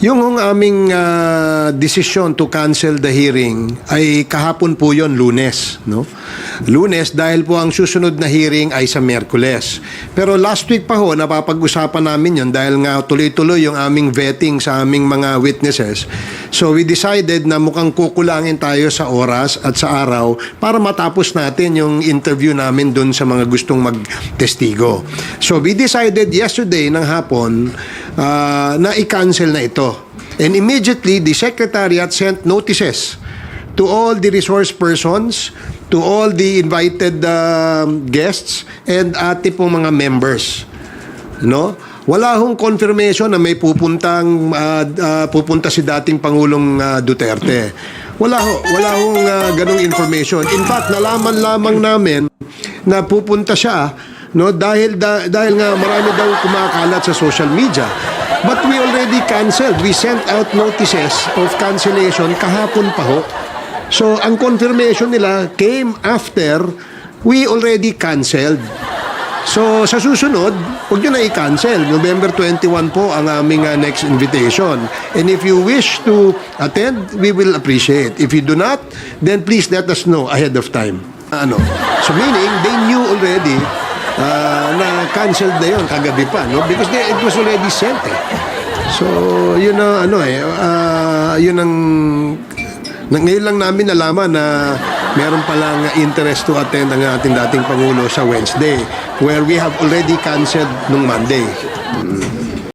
Yung hong aming ah, decision to cancel the hearing ay kahapon po yon lunes. No? Lunes dahil po ang susunod na hearing ay sa Merkules. Pero last week pa ho, napapag-usapan namin yon dahil nga tuloy-tuloy yung aming vetting sa aming mga witnesses. So we decided na mukhang kukulangin tayo sa oras at sa araw para matapos natin yung interview namin dun sa mga gustong magtestigo. So we decided yesterday ng hapon ah, na i-cancel na ito. And immediately, the Secretariat sent notices to all the resource persons, to all the invited um, guests, and ati pong mga members. No? Wala hong confirmation na may pupuntang ah, ah, pupunta si dating Pangulong ah, Duterte. Wala ho, wala hong ah, ganong information. In fact, nalaman lamang namin na pupunta siya no dahil da- dahil nga marami daw kumakalat sa social media. But we already canceled. We sent out notices of cancellation kahapon pa ho. So, ang confirmation nila came after we already canceled. So, sa susunod, huwag nyo na i-cancel. November 21 po ang aming uh, next invitation. And if you wish to attend, we will appreciate. If you do not, then please let us know ahead of time. Ano? So, meaning, they knew already uh, na canceled na yun kagabi pa, no? Because they, it was already sent, eh. So, yun ang ano eh, ah, yun ang na, ngayon lang namin nalaman na meron palang interest to attend ang ating dating Pangulo sa Wednesday where we have already canceled nung Monday. Mm.